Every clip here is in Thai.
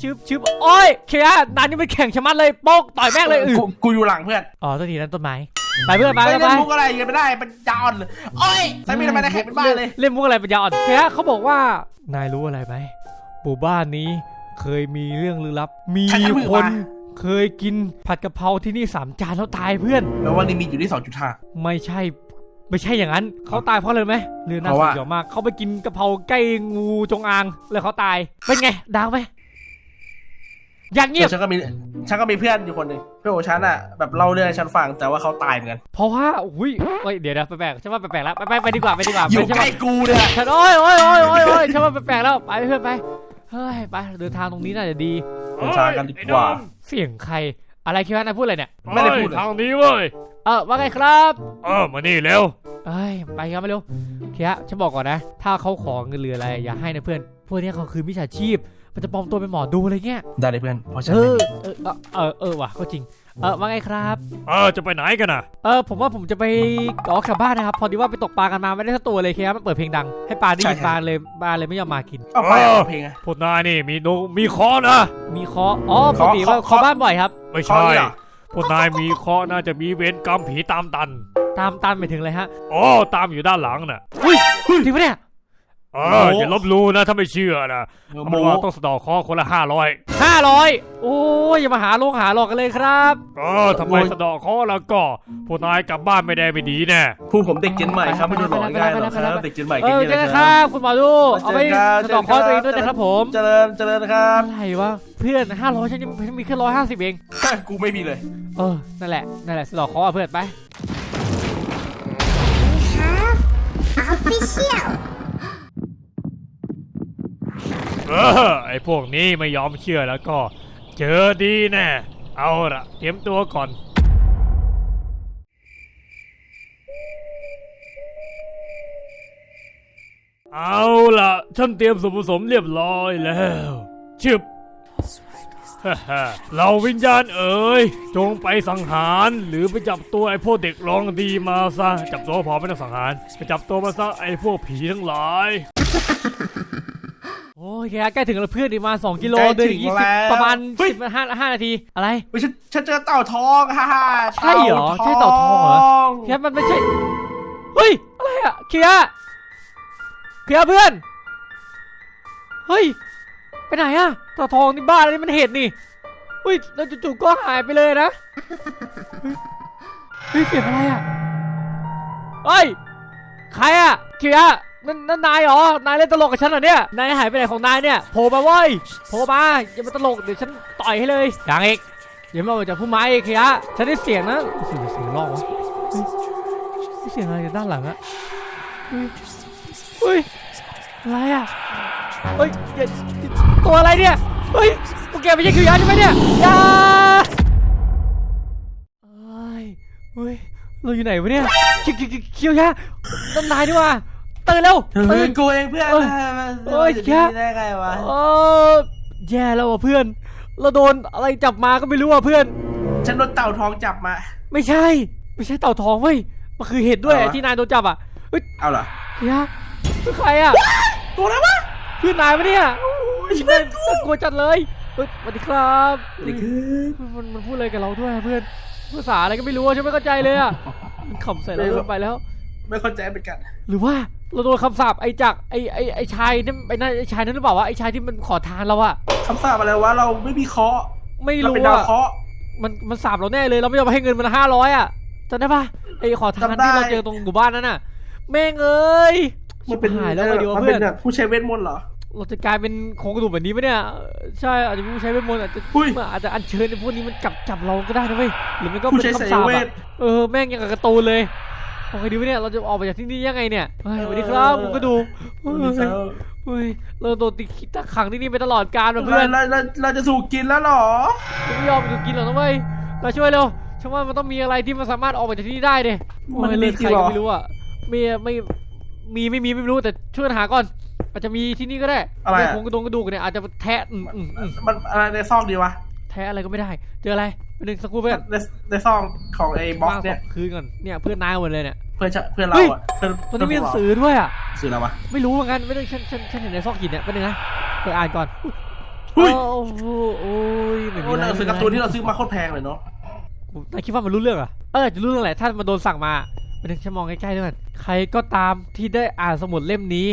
ชึบชึบโอ้ยเคียนายนี่มันแข่งชะมัดเลยโป๊กต่อยแม่งเลยอือกูกูอยู่หลังเพื่อนอ๋อตัวทีนั้นต้นไม้ไปเพื่อนไปไม่ไปเล่ไป นมุกอะไรกันไม่ได้เป็นจอนเลยโอ้ยใส่มีดทำไมได้แข่งเป็นบ้าเลย เล่นมุกอะไรปัญญาอ่อนเคียเขาบอกว่า นายรู้อะไรไหมหมู่บ้านนี้เคยมีเรื่องลึกลับ มีใครทำมือคน วะ เคยกินผัดกะเพราที่นี่สามจานแล้วตายเพื่อน แล้ววันนี้มีอยู่ที่สองจุดห้า ไม่ใช่ ไม่ใช่อย่างนั้น เขาตายเพราะอะไรรู้ไหมเรื่องน่าเพราะสว่า ยองมาก เขาไปกินกะเพราใกล้งูจงอาง แล้วเขาตาย เป็นไงดังไหม อย่างเงียบฉันก็มีฉันก็มีเพื่อนอยู่คนหนึ่งเพื่อนของฉันอะแบบเล่าเรื่องให้ฉันฟังแต่ว่าเขาตายเหมือนกันเพราะว่าอุ้ยเฮ้ยเดี๋ยวนะแปลกๆฉันว่าแปลกๆแล้วไปไปไปดีกว่าไปดีกว่าอยู่ไปฉันใกล้ว่ากูเนี่ยฉันโอ้ยโอ้ยโอ้ยโอ้ยโอ้ยฉันว่าแปลกๆแล้วไปเพื่อนไปเฮ้ยไปเดินทางตรงนี้น่าจะดีเดินทางกันดีกว่า เสียงใครอะไรคิดว่านายพูดอะไรเนี่ยไม่ได้พูดเลยทางนี้เว้ยเออว่าไงครับเออมานี่เร็วเอ้ยไปครับมาเร็วเคียฉันบอกก่อนนะ ถ้าเขาขอเงินหรืออะไรอย่าให้นะเพื่อนพวกเนี้ยเขาคือมิจฉาชีพ มันจะปลอมตัวเป็นหมอดูอะไรเงี้ยได้เลยเพื่อนเพราะฉันเอไม่อมีเออเออเออเออว่ะก็จริงเออว่าไงครับเออจะไปไหนกันน่ะเออผมว่าผมจะไปออกกลับบ้านนะครับ พอดีว่าไปตกปลากันมาไม่ได้สักตัวเลยเคมันเปิดเพลงดังให้ปลาได้ยินปลาเลยปลาเลยไม่ยอมมากิน เอาไปเออเอาเพลงอะ พวกนายนี่มีนูมีเคอนะ มีเคาะอ๋อปเคาะกติว่าเคาะ เคาะบ้านบ่อยครับ ไม่เคาะใช่นี่เหรอ พวกนายมีเคอน่าจะมีเวรกรรมผีตามตันตามตามไปถึงเลยฮะโอ้ตามอยู่ด้านหลังน่ะอุ้ยจริงปะเนี่ย เอออย่าลบหลู่นะถ้าไม่เชื่อนะเออเอาโมเป็นว่าต้องสะเดอกเคอคนละห้าร้อยห้าร้อยโอ้ยอย่ามาหาลงหาหลอกกันเลยครับเออทำไมสะเดอกเคอแล้วก็พวกนายกลับบ้านไม่ได้ไม่ดีแน่ผู้ผมเด็กเจนใหม่ครับไม่โดนหลอกง่ายหรอกครับเด็กเจนใหม่เอกันอเยเจออะกันนะคครัรับ บคุณหมอดูเอาไปเจอกันสะเดอกเคอตัวเองด้วยนะครับผมเจริญเจริญครับอะไรวะเพื่อนห้าร้อยฉันยังฉันมีแค่ร้อยห้าสิบเองกูไม่มีเลย เออนั่นแหละนั่นแหละสะเดอกเคอเพื่อนไป Official. เออไอพวกนี้ไม่ยอมเชื่อแล้วก็ เจอดีแน่ เอาละเตรียมตัวก่อนเอาล่ะฉันเตรียมส่วนผสมเรียบร้อยแล้วชึบฮ่าฮ่าเราวิญญาณเอ๋ยจงไปสังหารหรือไปจับตัวไอ้พวกเด็กร้องดีมาซะจับตัวพอไม่ต้องสังหารไปจับตัวมาซะไอ้พวกผีทั้งหลาย โอ้ยแกใกล้ถึงแล้วเพื่อนอีกมาสองกิโลใกล้เดินถึอีกงยี่สิบแล้วประมาณเฮ้ยสิบห้าห้านาทีอะไรเฮ้ยฉันฉันเจอเต่าทองฮ่าฮ่าใช่เหรอใช่เต่าทองเหรอเคียมันไม่ใช่เฮ้ยอะไรอะเคียเคียเพื่อนเฮ้ยไปไหนอะตาทองนี่บ้าอะไรนี่มันเห็ดนี่เฮ้ยแล้วจู่ๆก็หายไปเลยนะเฮ้ยเสียงอะไรอะเฮ้ยใครอะเคีย นั่นนั่นนายเหรอ นายเล่นตลกกับฉันเหรอเนี่ย นายหายไปไหนของนายเนี่ยโผล่มาเว้ยโผล่มาอย่ามาตลกเดี๋ยวฉันต่อยให้เลยยังอีกอย่ามาออกจากผู้ไม้อีกเคียฉันได้เสียงนะเสียงเสียงร้องวะเสียงอะไรจากด้านหลังอะเฮ้ยเฮ้ยอะไรอะเฮ้ยอย่าตัวอะไรเนี่ยเฮ้ยพวกแกไม่ใช่คิวยาใช่ไหมเนี่ยอยาเอ้ยเฮ้ยเราอยู่ไหนวะเนี่ยคิวคิวคิวคิวยาต้นนายดีกว่า ตื่นเร็วเฮ้ตื่ยนกูเองเพื่อนเอ้ยเอ้ยแค่ได้ไงวะเออแย่แล้วอะเพื่อน เราโดนอะไรจับมาก็ไม่รู้อะเพื่อน ฉันโดนเต่าทองจับมา ไม่ใช่ ไม่ใช่เต่าทองเว้ย มันคือเห็ดด้วยอะไรวะไอ้ที่นายโดนจับอะเฮ้ยเอาเหรอเฮียคือใครอะ ตัวอะไรวะเพื่อนนายปะเนี่ยโอ้ยแม่งน่ากลัวจัดเลยเฮ้ยสวัสดีครับสวัสดีครับมันมันพูดอะไรกับเราด้วยอะเพื่อนภาษาอะไรก็ไม่รู้อะฉันไม่เข้าใจเลยอะมันขำใส่เราเกินไปแล้ว ไม่เข้าใจเหมือนกัน หรือว่า เราโดนคำสาปไอ้จากไอ้ไอ้ไอ้ชายนั่นไอ้นั่นไอ้ชายนั่นหรือเปล่าวะไอ้ชายที่มันขอทานเราอะคำสาปอะไรวะเราไม่มีเคราะห์ไม่เรารู้เป็นดาวอะเคราะห์ มันมันสาบเราแน่เลยเราไม่ยอมให้เงินมันห้าร้อยอะจำได้ปะไอ้ขอทานจำได้ ที่เราเจอตรงหมู่บ้านนั้นน่ะ แม่งเอ้ยมันเป็นชิบหายแล้วไงดีวะมันเพื่เป็อนนแบบผู้ใช้เวทมนต์เหรอ เราจะกลายเป็นโครงกระดูกแบบนี้ไหมเนี่ยเออใช่อาจจะไม่ใช้เวทมนต์อาจจะอุ้ยมันอาจจะอัญเชิญในพวกนี้มันจับจับเราก็ได้นะเว้ยหรือมันก็ผู้เป็นใช้สายคำสาปเวอะท เออแม่งยังกับการ์ตูนเลย โอเคดีวะเนี่ยเราจะออกไปจากที่นี่ยังไงเนี่ยเฮ้ยสวัสดีครับผมก็ดูเฮ้ยเฮ้ยเราโดนติดตะขังที่นี่ไปตลอดกาลว่ะเราเพื่อนเราเราเราจะถูกกินแล้วเหรอไม่ยอมอยู่กินหรอกนะเว้ยเราช่วยเร็วฉันว่ามันต้องมีอะไรที่มันสามารถออกไปจากที่นี่ได้ดิมันโอ้ยมีเลือดจริใครงเหรอก็ไม่รู้อะมีไม่มีไม่มีไม่รู้แต่ช่วยกันหาก่อน อาจจะมีที่นี่ก็ได้อะไรอะเนี่ยคงกระดงกระดูกเนี่ยอาจจะแทะอืมอืมอืมมันอะไรในซอกดีวะแทะอะไรก็ไม่ได้ เจออะไร ไปหนึ่งสักครู่เพื่อนในในซอกของไอ้บ็อกวางซ์เนี่ยศพคืนก่อนเนี่ยเพื่อนนายหมดเลยเนี่ยเพื่อนฉันเพื่อนเราเฮ้ยอะเพื่อนตอนนี้มีหนังสืเพื่อด้วยอะอสื่ออะไรวะไม่รู้เหมือนกันไม่ได้ฉันฉันฉันเห็นในซอกหินเนี่ยไปหนึ่งนะเปิดอ่านก่อนอุ๊ยหุ้ยโอ้โหโอ้ยไม่มีโอ้อะไรหนังสือการ์ตูนที่เราซื้อมาโคตรแพงเลยเนาะนายคิดว่ามันรู้เรื่องเหรอะเออจะรู้เรื่องอะไรถ้ามันโดนสั่งมาไปนึงฉันมองใกล้ๆด้วยกันใครก็ตามที่ได้อ่านสมุดเล่มนี้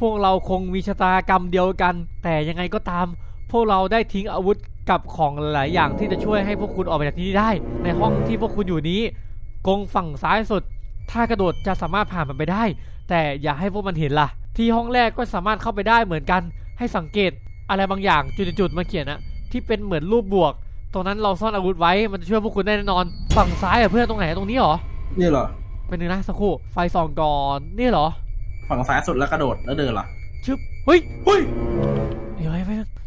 พวกเราคงมีชะตากรรมเดียวกัน แต่ยังไงก็ตาม พวกเราได้ทิ้งอาวุธ กับของหลายอย่างที่จะช่วยให้พวกคุณออกไปจากที่นี่ได้ ในห้องที่พวกคุณอยู่นี้กรงฝั่งซ้ายสุด ถ้ากระโดดจะสามารถผ่านมันไปได้ แต่อย่าให้พวกมันเห็นล่ะ ที่ห้องแรกก็สามารถเข้าไปได้เหมือนกัน ให้สังเกตอะไรบางอย่างจุดๆๆมาเขียนอะที่เป็นเหมือนรูปบวก ตรงนั้นเราซ่อนอาวุธไว้มันจะช่วยพวกคุณได้แน่นอน ฝั่งซ้ายอะเพื่อนตรงไหนตรงนี้เหรอนี่เหรอเป็นหนึ่งนะสักครู่ไฟส่องก่อนนี่เหรอ ฝั่งซ้ายสุดแล้วกระโดดแล้วเดินเหรอชึบเฮ้ยเฮ้ยเดี๋ยวไ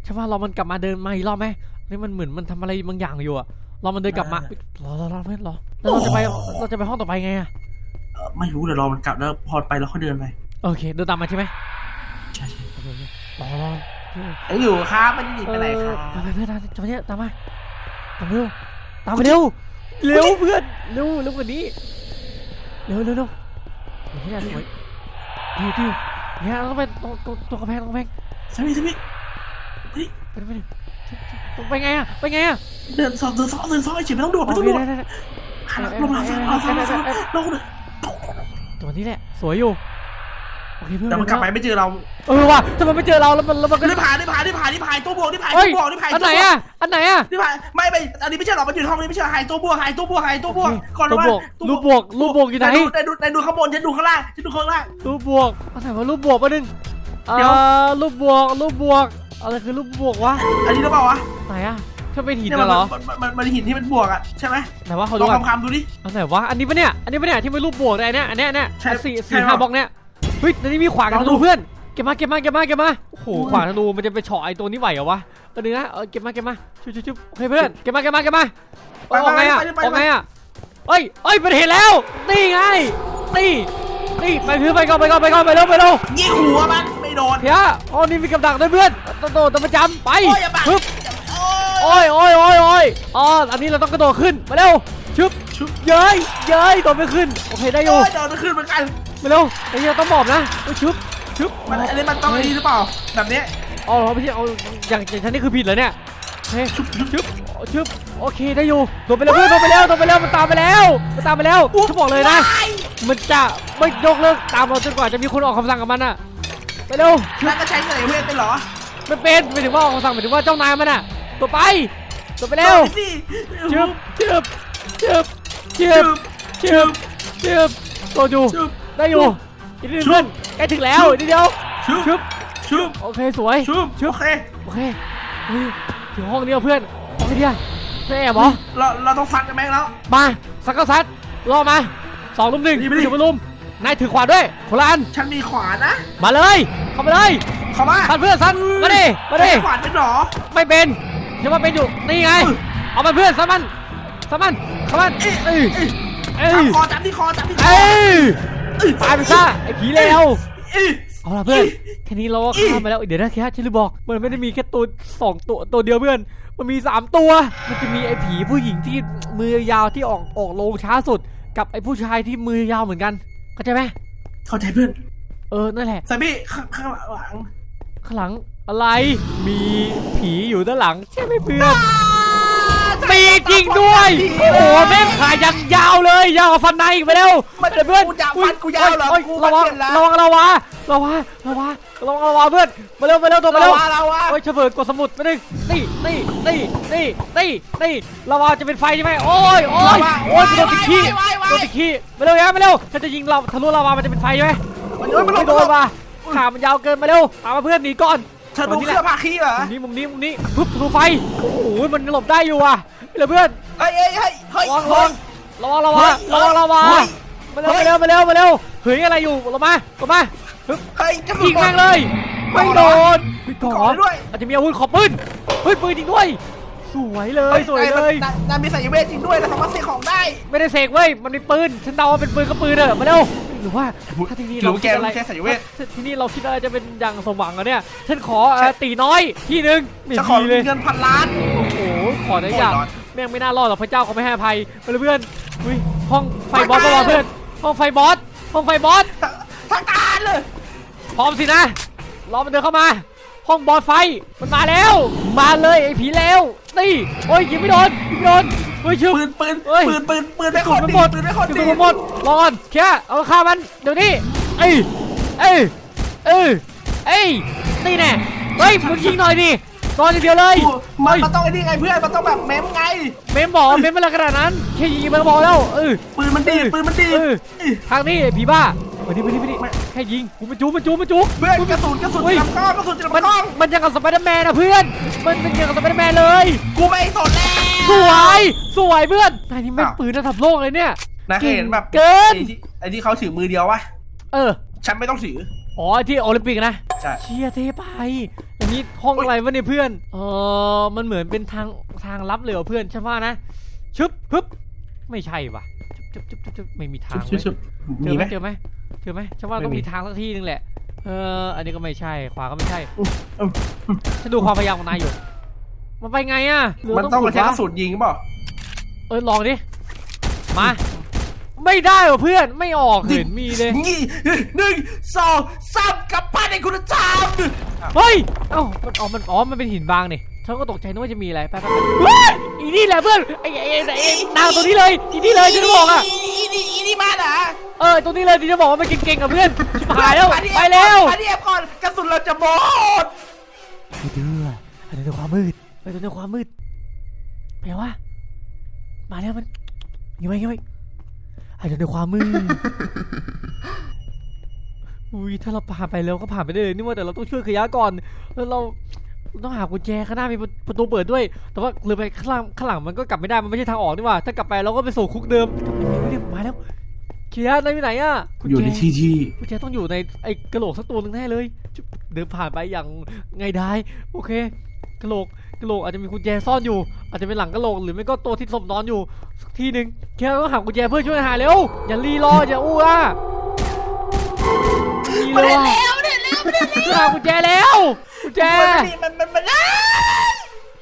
อ้เพื่อนฉันว่าเรามันกลับมาเดินมาอีกรอบไหมนี่มันเหมือนมันทำอะไรบางอย่างอยู่อะเรามันเดินกลับมารอรอรอเพื่อนรอแล้วเราจะไปเราจะไปห้องต่อไปไงอะเอ่อไม่รู้เดี๋ยวรอมันกลับแล้วพอไปแล้วค่อยเดินไปโอเค เดินตามมาใช่ไหมใช่ใช่โอเคโอเครอรอเพื่อนยังอยู่ครับไม่ได้หนีไปไหนคเอรัอบไปไปเพื่อนตามจะมาเนี่ยตามมาตามมาเร็วตามมาเร็วเร็วเพื่อนเร็วเร็วกว่านี้เร็วเร็วเร็วเดี๋ยวพี่จะสวยดิวดิวเนี่ยเราต้องไปตรงตรงตรงกระแพงตรงกระแพงสามีสามี ไปดิไปดิไปดิตรงไปไงอะไปไงอะเดินสองเดินสองเดินสองเฉยไม่ต้องโดดไม่โอต้องเคโดดได้ได้ได้หันหลังลงหลังซ้ายหลังซ้ายหลังซ้ายลงเลยตัวนี้แหละ สวยอยู่โอเคเพื่อนเดี๋ยวมันกลับไปไม่เจอเรา เออว่ะถ้ามันไม่เจอเราแล้วมันแล้วมันก็นี่ผ่านนี่ผ่านนี่ผ่านนี่ผ่านตัวบวกนี่ผ่านเฮ้ตัยวบวกนี่ผ่านอันไหนอะอันไหนอะนี่ผ่านไม่ไม่อันนี้ไม่ใช่หรอกมันอยู่ห้องนี้ไม่ใช่หายตัวบวกหายตัวบวกหายตัวบวกก่อนรูปบวกรูปบวกรูปบวกอยู่ไหนดูดูดูดูข้างบนฉันดูข้างล่างฉันดูข้างล่างรูปบวกอันไหนวะรูปบวกปะนึงเดี๋ยวอ่ารูปบวกรูปบวก อะไรคือรูปบวกวะ อันนี้หรือเปล่าวะไหนอะถ้าเป็นหินเนี่ยมัน่ะเหรอ มันมันมันหินที่เป็นบวกอะใช่ไหมไหนวะเขาลดูองกันคำคำดูดิ อันไหนวะ อันนี้ปะเนี่ย อันนี้ปะเนี่ยที่เป็นรูปบวกเลยอันเนี้ยอันเนี้ยอันเนี้ยใช่สี่ใช่สี่หรอห้าบล็อกเนี้ยเฮ้ยในนี้มีขวานกับลองธดู นูเพื่อน เก็บมาเก็บมาเก็บมาเก็บมา โอ้โหอุ้ยขวานธนูมันจะไปเฉาะไอ้ตัวนี้ไหวเหรอวะเออนึงนะเออเก็บมาเก็บมาชุบชุบชุบโอเคเพื่อน เก็บมาเก็บมาเก็บมาเออออกไงอะออกไงอะเอ้ยเอ้ยมันเห็นแล้ว นี่ไง นี่ นี่ ไปเพื่อนไปก่อนไปก่อนไปก่อนไปเร็วไปเร็ว ยิงหัวมันไม่ โดนเฮียอ๋อนี่มีกับดักด้วยเพื่อนโตโตต้องประจำไปโอ้ยอย่าบังปึ๊บโอ้ยโอ้ยโอ้ยโอ้ยโอ้ยอ๋ออันนี้เราต้องกระโดดขึ้นมาเร็วชึบชุบเย้ยเย้ยโดดไม่ขึ้นโอเคได้อโอ้ยู่ยโดนมันขึ้นเหมือนกันมาเร็วไอ้เหี้ยต้องบอกนะเอ้ยชึบชึบมันอันนี้มันต้องอันนี้หรือเปล่าแบบเนี้ยอ๋อเราไม่ใช่เอาอย่างอย่างฉันนี่คือผิดเหรอเนี่ยเฮ้ยชุบชุบชึบอ๋อชึบโอเคได้อยู่โดดไปแล้วเพื่อนโดดไปแล้วโดดไปแล้วมันตามไปแล้วมันตามไปแล้วฉันบอกเลยนะมันจะไม่ยกเลิกตามเราจนกว่าจะมีคนออกคำสั่งกับมันอะ ไปเร็วแล้วก็ใช้เสน่ห์เวทเป็นเหรอไม่เป็นหมายถึงว่าออกคำสั่งหมายถึงว่าเจ้านายมันอะตัวไปตัวไปเร็วโดนสิชึบชึบชึบชึชุบบชึบชึบตัวอยู่ชุบได้อยู่อีกนิดนึงใกล้ถึงแล้วอีกนิดเดียวชุบชึบชุบโอเคสวยชุบชึบโอเคโอเคเฮ้ยถึงห้องนี้แล้วเพื่อนห้องนี้อะจะแอบเหรอเราเราต้องฟันกันแม่งแล้วมาสักก็ซัดรอมาสองลุมหนึ่งดีไปดิอยู่บนลุม นายถือขวานด้วยคนละอันฉันมีขวานนะ มาเลย เข้ามาเลยเข้ามาซัดเพื่อนซัดมาดิมาดิใช้ขวานเป็นเหรอ ไม่เป็นฉันว่าเป็นอยู่นี่ไงอือเอามันเพื่อนซัดมันซัดมันซัดมันเอ้ยเอ้ยเอ้ยเอ้จับยคอจับที่คอจับที่คอเอ้ยเอ้ยตายไปซะไอ้ผีเลวเอ้ยเอาล่ะเพื่อนอีแค่นี้เราก็อีข้ามไปแล้วเดี๋ยวนะแค่ที่ลืมบอกมันไม่ได้มีแค่ตัวสองตัวตัวเดียวเพื่อนมันมีสามตัว มันจะมีไอ้ผีผู้หญิงที่มือยาวที่ออกออกโรงช้าสุด กับไอ้ผู้ชายที่มือยาวเหมือนกัน เข้าใจไหมเข้าใจเพื่อน เออ นั่นแหละสามีข้างข้างหลัง ข้างหลังอะไร มีผีอยู่ด้านหลัง ใช่ไหมเพื่อน มีจริงด้วย โอ้โหแม่งขายังยาวเลยยาวกว่าฟันในอีกไปเร็วมันเดี๋ยวเพื่อนกูยาวฟันกูยาวเหรอโอ้ยกูระวังฟันเปลี่ยนแล้วระวังระวังระวังระวังระวังระวังเพื่อนมาเร็วมาเร็วตัวมาเราเร็วว่าเราว่าโอ้ยเฉบิดกดสมุดไปหนึ่งนี่นี่นี่นี่นี่นี่ระวังจะเป็นไฟใช่ไหมโอ้ยโอ้ยโอ้ยโดนติดขี้โดนติดขี้มาเร็วแย่มาเร็วฉันจะยิงเราทะลุลาวามันจะเป็นไฟใช่ไหมมันโดนมันไม่โดโดนนว่ะขามันยาวเกินมาเร็วตามมาเพื่อนหนีก่อนเธอดูเครื่องพาขี้เหรอมุมนี้มุมนี้มุมนี้ปึ๊บทะลุไฟโอ้โหมันหลบได้อยู่อะ ไม่เลยเพื่อนเฮ้ยเฮ้ยเฮ้ยเฮ้ยระวังระวังระวังระวังระวังระวังมาเร็วมาเร็วมาเร็วมาเร็วเฮ้ยอะไรอยู่ลงมาลงมาปึ๊บเฮ้ยจะยิงแม่งเลยไม่โดนไม่ก่ก่ออนนด้วยอาจจะมีอาวุธขอบปืนเฮ้ยปืนจริงด้วย สวยเลยสวยเลยนายมีสายเวทจริงด้วยนะสามารถเสกของได้ ไม่ได้เสกเว้ยมันมีปืนฉันเดาว่าเป็นปืนก็ปืนเถอะมาเร็วหรือว่าถ้าที่นี่หรือเราแกคิดอะไรรู้แค่สายเวทถ้าที่นี่เราคิดอะไรจะเป็นอย่างสมหวังอะเนี่ยฉันขอเอ่อตีน้อยที่หนึ่งไม่จะขอมีเลยเงินพันล้านโอ้โหขอได้อย่างโอ้ยรอดแม่งไม่น่ารอดหรอกพระเจ้าเขาไม่ให้อภัยไปเลยเพื่อนอุ้ยห้องไฟบอสปะวะเพื่อนห้องไฟบอสห้องไฟบอสทางการเลยพร้อมสินะรอมันเดินเข้ามา ห้องบอสไฟมันมาแล้ว มาเลยไอ้ผีแล้วนี่โอ้ยยิงไม่โดนยิงไม่โดนเฮ้ยชื่อปืนปืนเฮ้ยปืนปืนปืนไม่กคดนมันดีหมดปืนไม่คนกดีดมันหมดรอก่อนเคลียร์เอาฆ่ามันเดี๋ยวนี้เอ้ยเอ้ยเอ้ยเอ้ยนี่แน่เฮ้ยมึงยิงหน่อยดิ นอนอย่างเดียวเลยกูมันเฮ้ยมันต้องไอ้นี่ไงเพื่อนมันต้องแบบเมมไง เมมบอกเมมอะไรขนาดนั้นแค่ยิงมันก็บอกแล้วเออปืนมันดีดปืนมันดีดเออทางนี้ไอ้ผีบ้ามาดิมาดิมาดิแค่ยิงกูมันจูมันจูมันจูเพื่อนกระสุนกระสุนเฮ้ยลำกล้องกระสุนจะมันลำกล้องมันยังกับสไปเดอร์แมนนะเพื่อน มันเป็นยังกับสไปเดอร์แมนเลยกูไม่สนแล้วสวยสวยเพื่อนนายนี่แม่งอ้าวปืนระดับโลกเลยเนี่ยนะเคยเห็นแบบเกินไอ้ที่ไอ้ที่เขาถือมือเดียววะเออ ฉันไม่ต้องถือ อ๋อที่โอลิมปิกนะใช่เชียเทไปอย่างนี้ห้องอะไรวะเนี่ยเพื่อนเออมันเหมือนเป็นทางทางลับเลยเหรอเพื่อนฉันว่านะชึบฮึบไม่ใช่ว่ะชึบชึบชึบชึบไม่มีทางชุบเว้ยชุบเจมีอไหไหมม เจอไหมเจอไหมฉันว่าต้องไม่มีมีทางสักที่หนึงแหละเอออันนี้ก็ไม่ใช่ขวาก็ไม่ใช่อืมอืมฉันดูความพยายามของนายอยู่ มันไปไงอะหรืมันต้องขุมาดใช้กวะระสุนยิงเปล่าเออลองดิมา ไม่ได้ว่ะเพื่อนไม่ออกเห็นมีเลยนี่หนึ่งสองสามกลับบ้านไอ้คุณธรรมเฮ้ยเอ้ามันอ๋อมันอ๋อมันเป็นหินบางนี่ฉันก็ตกใจนึกว่าจะมีอะไรไปไปไปเฮ้ยอีนี่แหละเพื่อนไอ้ไอ้ไอ้ไอ้นางตัวนี้เลยอีนี่เลยที่จะบอกอะอีนี่อีนี่มาเหรอเออตัวนี้เลยที่จะบอกว่ามันเก่งๆกับเพื่อนชิบหายแล้วไปแล้วมาที่แอปก่อนกระสุนเราจะหมดคือเดืออันนี้ในความมืดไปตัวในความมืดไปวะมาแล้วมันยังไงยังไง อันนี้ในความมืดอุ้ยถ้าเราผ่านไปแล้วก็ผ่านไปได้เลยนี่ว่าแต่เราต้องช่วยขยะก่อน แล้วเราต้องหากุญแจข้างหน้ามีประตูเปิดด้วย แต่ว่าเลยไปข้างหลังข้างหลังมันก็กลับไม่ได้มันไม่ใช่ทางออกนี่หว่า ถ้ากลับไปเราก็ไปสู่คุกเดิมกลับไปไหนวะเนี่ยมาแล้วเคียร์นายอยู่ไหนอะกุญแจอยู่ในที่ที่กุญแจต้องอยู่ในไอ้กระโหลกสักตัวหนึ่งแน่เลยจุ๊บเดินผ่านไปอย่างไงได้ โอเค กระโหลกกระโหลกอาจจะมีกุญแจซ่อนอยู่ อาจจะเป็นหลังกระโหลกหรือไม่ก็ตัวที่ศพนอนอยู่สักที่หนึ่งแค่ต้องหากุญแจเพื่อช่วยหาเร็วอย่ารีรออย่าอู้อะรีมันรได้อแล้วได้แล้วได้แล้วช่วหากุญแจแล้วกุญแจมันมันมันได้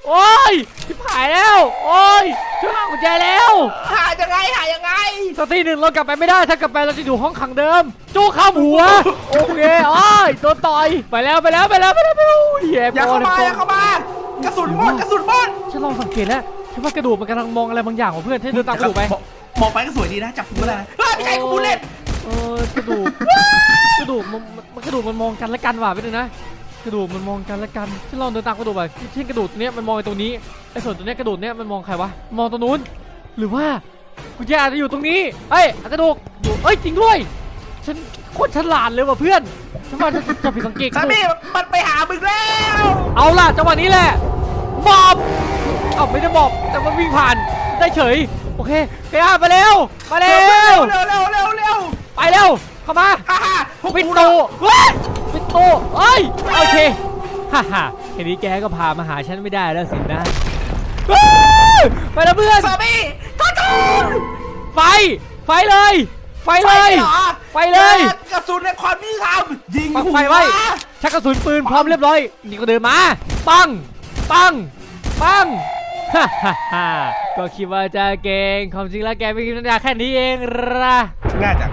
โอ้ยชิบหายแล้วโอ้ยช่วยหากุญแจแล้วหายังไงหายังไงสักที่หนึ่งเรากลับไปไม่ได้ถ้ากลับไปเราจะอยู่ห้องขังเดิมจู้ข้ามหัวโอเคโอ้ยโดนต่อยไปแล้วไปแล้วไปแล้วไปแล้วไปแล้วอุ้ยแย่อย่าเข้ามาอย่าเข้ามา กระสุนหมดกระสุนหมดฉันลองสังเกตแล้วฉันว่ากระดูกมันกำลังมองอะไรบางอย่างว่ะเพื่อนให้เดินตามกระดูกไปมองไปก็สวยดีนะจับมือเลยเฮ้ยไม่ใช่กูเล่นเออกระดูกกระดูกมันมันกระดูกมันมองกันและกันว่ะไปดูนะ กระดูกมันมองกันและกันฉันลองเดินตามกระดูกไปเช่นกระดูกตัวเนี้ยมันมองไอ้ตรงนี้ไอ้ส่วนตัวเนี้ยกระดูกเนี้ยมันมองใครวะมองตรงนู้น หรือว่ากุญแจอาจจะอยู่ตรงนี้เอ้ยกระดูกอยู่เอ้ยจริงด้วยฉันโคตรฉลาดเลยว่ะเพื่อน ฉันว่าฉันจะผิดสังเกตกสาระดูกมีมันไปหามึงแล้วเอาล่ะจังหวะนี้แหละหมอบเอาไม่ได้หมอบแต่มันวิ่งผ่านได้เฉยโอเคเกียร์มาเร็วมาเร็วเร็วเร็วเร็วเร็วไปเร็วเข้ามาฮ่าฮ่าพวกปิดกูตูเว้ยปิดตูเอ้ยโอเคฮ่าฮ่าแค่นี้แกก็พามาหาฉันไม่ได้แล้วสินะเฮ้ยไปแล้วเพื่อนสามีก็จูไฟไฟเลย ไฟไฟเลยเหรอไฟเลย กระสุนในความยุติธรรมยิงปักหัวไฟไว้ชักกระสุนปืนพร้อมเรียบร้อยนี่ก็เดินมา ปัง ปัง ปังฮ่าฮ่าฮ่าก็คิดว่าจะเก่งความจริงแล้วแกไม่คิดปัญญาแค่นี้เองละง่ายจัง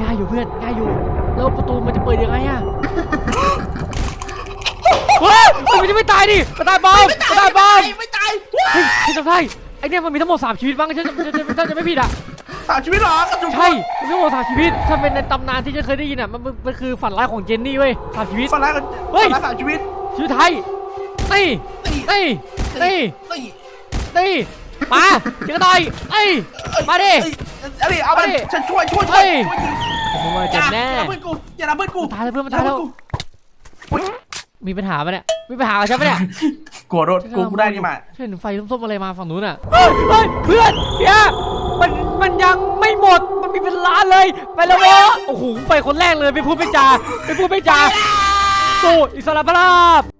ง่ายอยู่เพื่อนง่ายอยู่แล้วประตูมันจะเปิดยังไงอะเฮ้ยมันจะไม่ตายดิมันตายบอมมันตายบอมไม่ตายเฮ้ยฉันจำได้ไอเนี่ยมันมีทั้งหมด3ชีวิตบ้างฉันฉันฉันฉันจะไม่ผิดอะ สามชีวิตเหรอกระสุนใช่มันมีทั้งหมดสามชีวิตถ้าเป็นในตำนานที่ฉันเคยได้ยินอะมันมันมันคือฝันร้ายของเจนนี่เว้ยสามชีวิตฝันร้ายกันเฮ้ยฝันร้ายสามชีวิตชีวิตไทยนี่นี่นี่นี่นี่นี่มาเจอกันหน่อยเอ้ยมาดิเอ้ยเอาดิเอาไปมาดิฉันช่วยช่วยเฮ้ช่วยยช่วยผมว่าอจะย่าแน่อย่าเพื่อนกูอย่าทำเพื่อนกูตายแล้วเพื่อนมันตายแล้วอุ๊ยมีปัญหาปะเนี่ย มีปัญหากับฉันปะเนี่ยกลัวโดนกูกูได้นี่มาฉันเห็นไฟส้มๆอะไรมาฝั่งนู้นอะเฮ้ยเฮ้ยเพื่อนเฮีย มันยังไม่หมด มันมีเป็นล้านเลย ไปแล้ววะโอ้โห ไปคนแรกเลย ไปพูดไม่จา ไปพูดไม่จา สู้อิสระภาพ